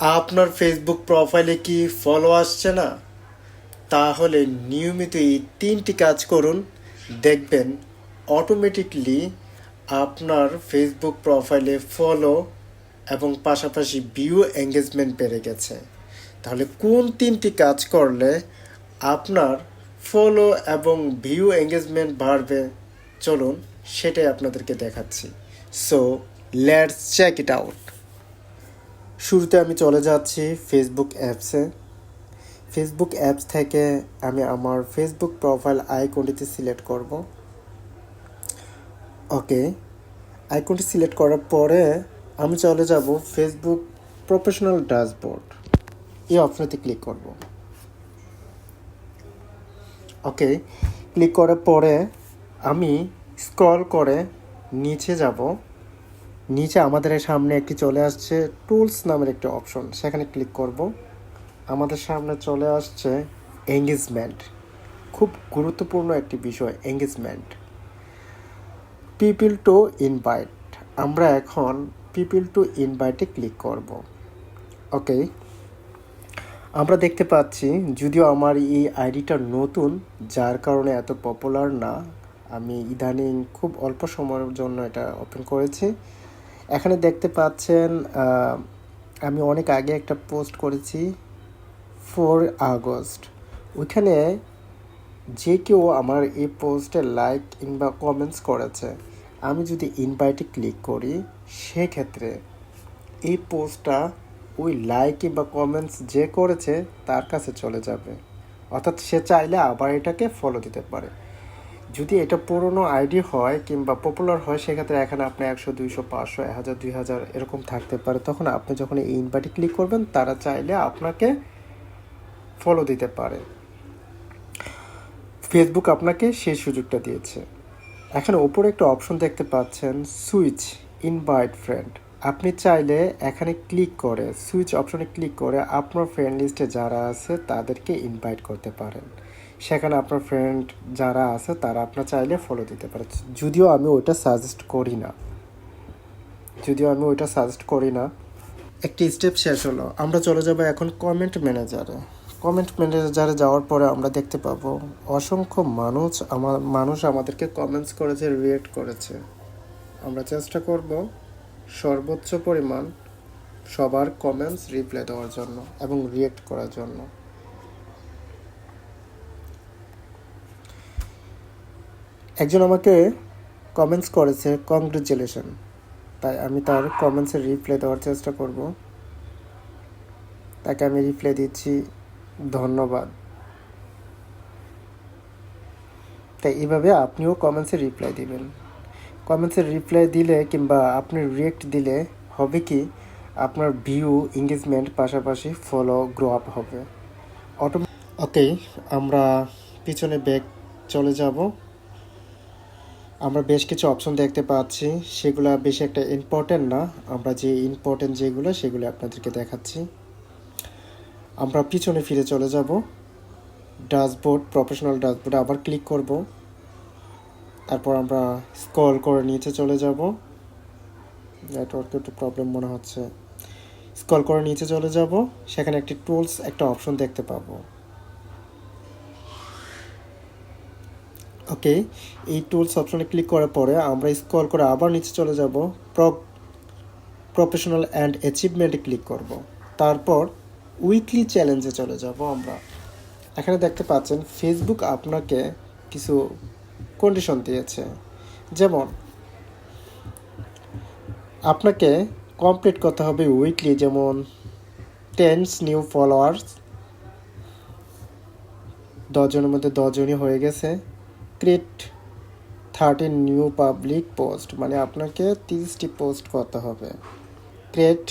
আপনার ফেসবুক প্রোফাইলে কি ফলো আসছে না? তাহলে নিয়মিত এই তিনটি কাজ করুন। দেখবেন অটোমেটিকলি আপনার ফেসবুক প্রোফাইলে ফলো এবং পাশাপাশি ভিউ এঙ্গেজমেন্ট বেড়ে গেছে। তাহলে কোন তিনটি কাজ করলে আপনার ফলো এবং ভিউ এঙ্গেজমেন্ট বাড়বে? চলুন, সেটাই আপনাদেরকে দেখাচ্ছি। So let's check it out শুরুতে আমি চলে যাচ্ছি ফেসবুক অ্যাপসে ফেসবুক অ্যাপস থেকে আমি আমার ফেসবুক প্রোফাইল আইকনটিতে সিলেক্ট করব। ওকে আইকনটি সিলেক্ট করার পরে আমি চলে যাব ফেসবুক প্রফেশনাল ড্যাশবোর্ড এই অপশনতে ক্লিক করব। ওকে ক্লিক করার পরে আমি স্ক্রল করে নিচে যাব। নিচে আমাদের সামনে একটি চলে আসছে টুলস নামের একটি অপশন। সেখানে ক্লিক করব। আমাদের সামনে চলে আসছে এঙ্গেজমেন্ট। খুব গুরুত্বপূর্ণ একটি বিষয়, এঙ্গেজমেন্ট। People to invite. আমরা এখন পিপিল টু ইনভাইটে ক্লিক করব। ওকে। আমরা দেখতে পাচ্ছি, যদিও আমার এই আইডিটা নতুন, যার কারণে এত পপুলার না, আমি ইদানিং খুব অল্প সময়ের জন্য এটা ওপেন করেছি। এখানে দেখতে পাচ্ছেন আমি অনেক আগে একটা পোস্ট করেছি, ফোর আগস্ট। ওইখানে যে কেউ আমার এই পোস্টে লাইক কিংবা কমেন্টস করেছে, আমি যদি ইনভাইটে ক্লিক করি, সেক্ষেত্রে এই পোস্টটা ওই লাইক কিংবা কমেন্টস যে করেছে, তার কাছে চলে যাবে। অর্থাৎ সে চাইলে আবার এটাকে ফলো দিতে পারে। যদি এটা পুরনো আইডি হয় কিংবা পপুলার হয়, সেক্ষেত্রে এখানে আপনি একশো, দুইশো, পাঁচশো, এক হাজার, দুই হাজার এরকম থাকতে পারে। তখন আপনি যখন এই ইনভাইটে ক্লিক করবেন, তারা চাইলে আপনাকে ফলো দিতে পারে। ফেসবুক আপনাকে সেই সুযোগটা দিয়েছে। এখানে ওপরে একটা অপশন দেখতে পাচ্ছেন সুইচ ইনভাইট ফ্রেন্ড আপনি চাইলে এখানে ক্লিক করে, সুইচ অপশনে ক্লিক করে আপনার ফ্রেন্ড লিস্টে যারা আছে তাদেরকে ইনভাইট করতে পারেন। সেখানে আপনার ফ্রেন্ড যারা আছে তারা আপনার চাইলে ফলো দিতে পারে। যদিও আমি ওইটা সাজেস্ট করি না। যদিও আমি ওইটা সাজেস্ট করি না। একটি স্টেপ শেষ হলো। আমরা চলে যাব এখন কমেন্ট ম্যানেজারে কমেন্ট ম্যানেজারে যাওয়ার পরে আমরা দেখতে পাবো, অসংখ্য মানুষ আমার মানুষ আমাদেরকে কমেন্টস করেছে রিয়েক্ট করেছে। আমরা চেষ্টা করব সর্বোচ্চ পরিমাণ সবার কমেন্টস রিপ্লাই দেওয়ার জন্য এবং রিয়েক্ট করার জন্য। একজন আমাকে কমেন্টস করেছে কংগ্রেচুলেশন তাই আমি তার কমেন্টসের রিপ্লাই দেওয়ার চেষ্টা করব। তাকে আমি রিপ্লাই দিচ্ছি, ধন্যবাদ। তাই এইভাবে আপনিও কমেন্টসে রিপ্লাই দিবেন। কমেন্টসের রিপ্লাই দিলে কিংবা আপনি রিয়েক্ট দিলে হবে কি আপনার ভিউ এঙ্গেজমেন্ট পাশাপাশি ফলো গ্রো আপ হবে। অটো ওকে আমরা পিছনে ব্যাক চলে যাব। আমরা বেশ কিছু অপশন দেখতে পাচ্ছি, সেগুলো বেশি একটা ইম্পর্টেন্ট না। আমরা যে ইম্পর্টেন্ট যেগুলো, সেগুলো আপনাদেরকে দেখাচ্ছি। আমরা পিছনে ফিরে চলে যাব। ড্যাশবোর্ড প্রফেশনাল ড্যাশবোর্ডে আবার ক্লিক করব। তারপর আমরা স্ক্রল করে নিচে চলে যাব। নেটওয়ার্কে একটু প্রবলেম মনে হচ্ছে। স্ক্রল করে নিচে চলে যাব। সেখানে একটি টুলস একটা অপশন দেখতে পাবো। ওকে এই টুলস অপশনে ক্লিক করার পরে আমরা স্ক্রল করে আবার নিচে চলে যাব। প্রফেশনাল অ্যান্ড অ্যাচিভমেন্টে ক্লিক করব। তারপর উইকলি চ্যালেঞ্জে চলে যাব আমরা। এখানে দেখতে পাচ্ছেন ফেসবুক আপনাকে কিছু কন্ডিশন দিয়েছে। যেমন, আপনাকে কমপ্লিট করতে হবে উইকলি যেমন টেন্স নিউ ফলোয়ার্স দশজনের মধ্যে দশজনই হয়ে গেছে create thirteen new public post মানে আপনাকে তিরিশটি পোস্ট করতে হবে। Create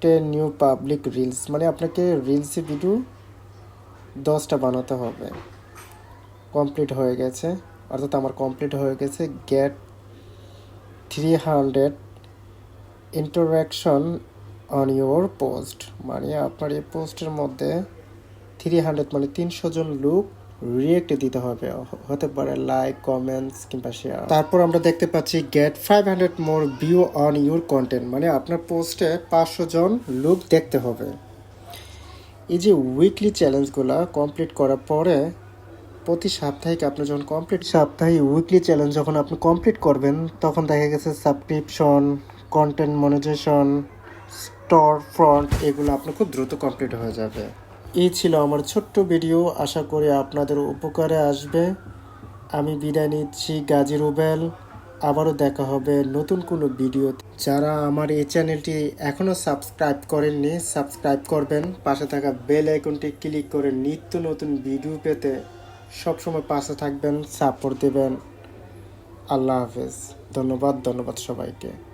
ten new public reels মানে আপনাকে রিলসে ভিডিও দশটা বানাতে হবে। কমপ্লিট হয়ে গেছে। অর্থাৎ আমার কমপ্লিট হয়ে গেছে get three hundred interaction on your post মানে আপনার এই পোস্টের মধ্যে থ্রি হান্ড্রেড মানে তিনশো জন লোক রিয়েক্ট দিতে হবে। হতে পারে লাইক কমেন্টস কিংবা শেয়ার তারপর আমরা দেখতে পাচ্ছি get five hundred more view on your content মানে আপনার পোস্টে পাঁচশো জন লোক দেখতে হবে। এই যে উইকলি চ্যালেঞ্জগুলো কমপ্লিট করার পরে প্রতি সাপ্তাহিক আপনি যখন কমপ্লিট সাপ্তাহিক উইকলি চ্যালেঞ্জ যখন আপনি কমপ্লিট করবেন, তখন দেখা গেছে subscription content monetization store front এগুলো আপনার খুব দ্রুত কমপ্লিট হয়ে যাবে। এই ছিল আমার ছোট্ট ভিডিও আশা করি আপনাদের উপকারে আসবে। আমি বিদায় নিচ্ছি, গাজী রুবেল। আবারও দেখা হবে নতুন কোনো ভিডিও যারা আমার এই চ্যানেলটি এখনও সাবস্ক্রাইব করেননি সাবস্ক্রাইব করবেন। পাশে থাকা বেল আইকনটি ক্লিক করে নিত্য নতুন ভিডিও পেতে সবসময় পাশে থাকবেন সাপোর্ট দেবেন। আল্লাহ হাফেজ। ধন্যবাদ ধন্যবাদ সবাইকে।